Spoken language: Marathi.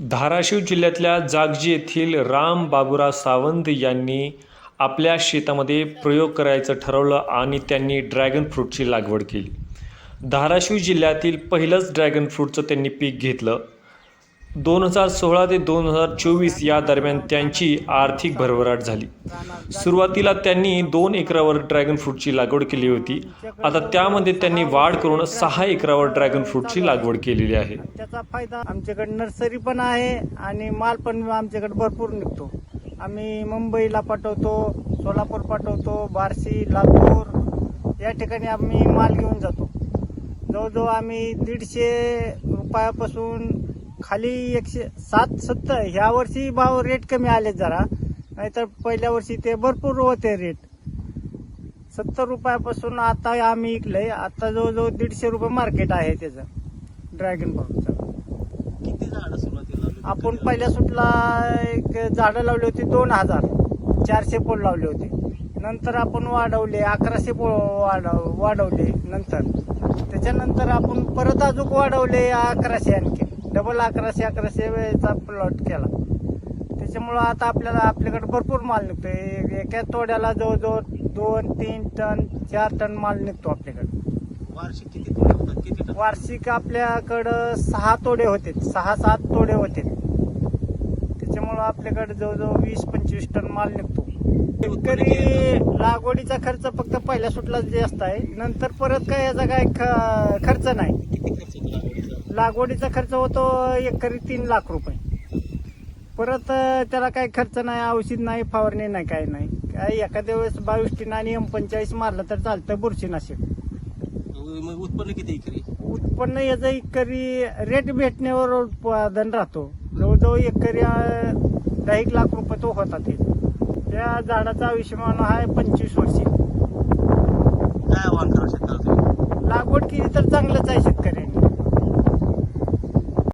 धाराशिव जिल्ह्यातल्या जागजी येथील राम बाबुराव सावंत यांनी आपल्या शेतामध्ये प्रयोग करायचं ठरवलं आणि त्यांनी ड्रॅगन फ्रूटची लागवड केली. धाराशिव जिल्ह्यातील पहिलंच ड्रॅगन फ्रूटचं त्यांनी पीक घेतलं. दोन हजार सोळा ते दोन हजार चोवीस या दरम्यान त्यांची आर्थिक भरभराट झाली. सुरुवातीला त्यांनी दोन एकरावर ड्रॅगन फ्रूटची लागवड केली होती. आता त्यामध्ये त्यांनी वाढ करून सहा एकरावर ड्रॅगन फ्रूटची लागवड केलेली आहे. त्याचा फायदा आमच्याकडे नर्सरी पण आहे आणि माल पण आमच्याकडे भरपूर निघतो. आम्ही मुंबईला पाठवतो सोलापूर पाठवतो बार्शी लातूर या ठिकाणी आम्ही माल घेऊन जातो. जवळजवळ आम्ही दीडशे रुपयापासून खाली एकशे सात सत्तर. ह्या वर्षी भाव रेट कमी आले जरा. नाहीतर पहिल्या वर्षी ते भरपूर होते रेट सत्तर रुपयापासून आता आम्ही इकलंय. आता जवळजवळ दीडशे रुपये मार्केट आहे त्याचं. ड्रॅगन फ्रूटचं किती झाडं सुरुवातीला? आपण पहिल्या सुटला एक झाडं लावली होती दोन हजार. चारशे पोल लावले होते. नंतर आपण वाढवले अकराशे पोळ वाढव वाढवले नंतर. त्याच्यानंतर आपण परत अजून वाढवले अकराशे आणखी. डबल अकराशे अकराशे वेळेचा प्लॉट केला. त्याच्यामुळं आता आपल्याला आपल्याकडे भरपूर माल निघतो एका तोड्याला जवळजवळ दोन तीन टन चार टन माल निघतो आपल्याकडे. वार्षिक किती तोडे होतात? किती टन? वार्षिक आपल्याकडं सहा तोडे होते. सहा सात तोडे होते. त्याच्यामुळं आपल्याकडे जवळजवळ वीस पंचवीस टन माल निघतो. शेतकरी लागवडीचा खर्च फक्त पहिल्या सुटलाच जास्त आहे. नंतर परत काय याचा काय ख- खर्च नाही. किती खर्च होतो लागवडीचा लागवडीचा खर्च होतो एकरी तीन लाख रुपये. परत अं, त्याला काही खर्च नाही औषध नाही फवारणी नाही काय नाही. काय एखाद्या वेळेस बावीस टीन आणि एम पंचेचाळीस मारलं तर चालतं बुरशीनाशक. मग उत्पन्न किती एकरी? उत्पन्न याचं एकरी रेट भेटण्यावर उत्पादन राहतो. जवळजवळ एकरी अं, दहा एक लाख रुपये तो होता ते. त्या झाडाचा आयुष्यमान आहे पंचवीस वर्षी. काय आव्हान करा शेतकऱ्याला तुम्ही? लागवड केली तर चांगलंच आहे.